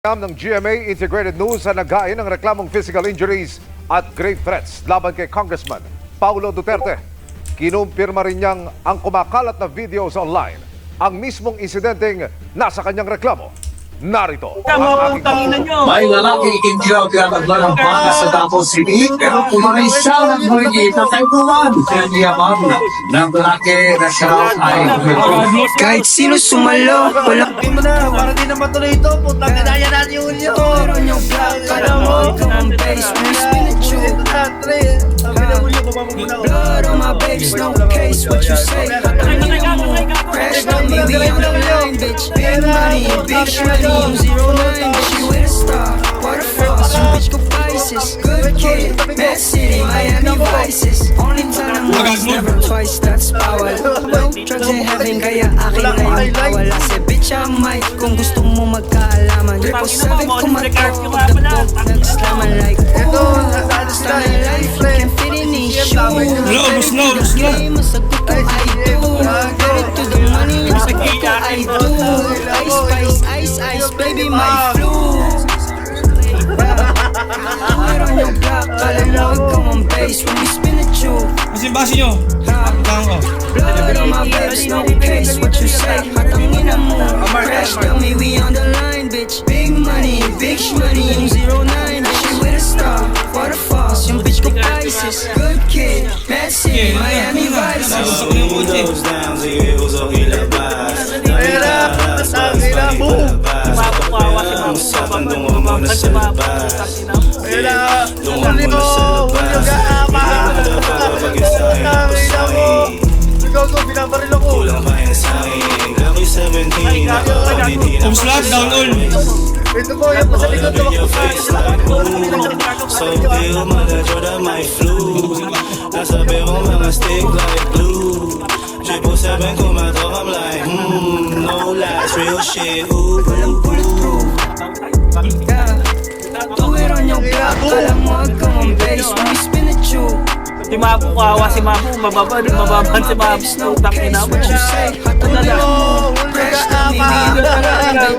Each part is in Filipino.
Ng GMA Integrated News sa naghain ng reklamong physical injuries at grave threats laban kay Congressman Paulo Duterte. Kinumpirma rin niyang ang kumakalat na videos online ang mismong insidenteng nasa kanyang reklamo. Narito ang Tama aking utangin na nyo. May lalaki kinjog ang baka sa Davao City pero pumunay siya ng hindi tataypuan. Kaya niyamang ng lalaki na siya ay Kahit sino sumalo, wala Sabi mo na, para di na matuloy ito. Putang kinaya natin yung ulyo. Meron yung black, alam mo, ikaw ang base When you spin it, you Ito na, tuloy. Sabi na babamaguna ko. Blood on my babes, no case, what you say mo, me, we on the line, bitch Big money, big money, yung zero nine Bitch, you with a star, waterfalls, yung bitch ko Pisces Good kid, Mad City, Miami Vices Only time once, never twice, that's power No drugs in heaven, kaya akin ngayon bawal Kasi bitch, I'm Mike, kung gusto mo magkaalaman Triple seven, kumatok, pagdatok, nagslaman like Ito, nasaan na sila? Style life, you can fit in these shoes na, ubus na Masagot ko, I Ice spice, ice ice, baby, my flu. Meron yung black, alam mo, ikaw ang bass When we spin it, you. Kasi base nyo. Tama ko. Blood on my babes, no case, what you say? Matangin na mo, crash, tell me we on the line, bitch. Big money, big money, yung zero nine Bitch, you with a star, waterfalls, yung bitch ko Pisces Good kid, City, Miami Vices Nabusok yung babang sa labas. Ayun na, sabi mo, ulyo ka, ama. Putang ina mo. Ikaw ko, binabaril ako. Home slap, down all. Ito ko, yung sa likod, tumakbo sa akin. So feel mga Jordan my flu Nasabi ko mga stick like glue Triple seven kumatok I'm like No lies, real shit ooh Walang bulletproof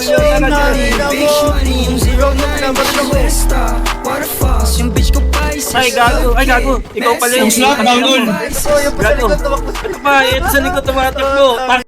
Ulyo Big ka, money ina Big mo. money Yung zero nine Bitch you with a star Waterfalls Yung bitch ko Pisces Ay, gago. Ay, gago. Ikaw pala yung- down all. Ito Pa, ito sa likod tumatakbo. Parang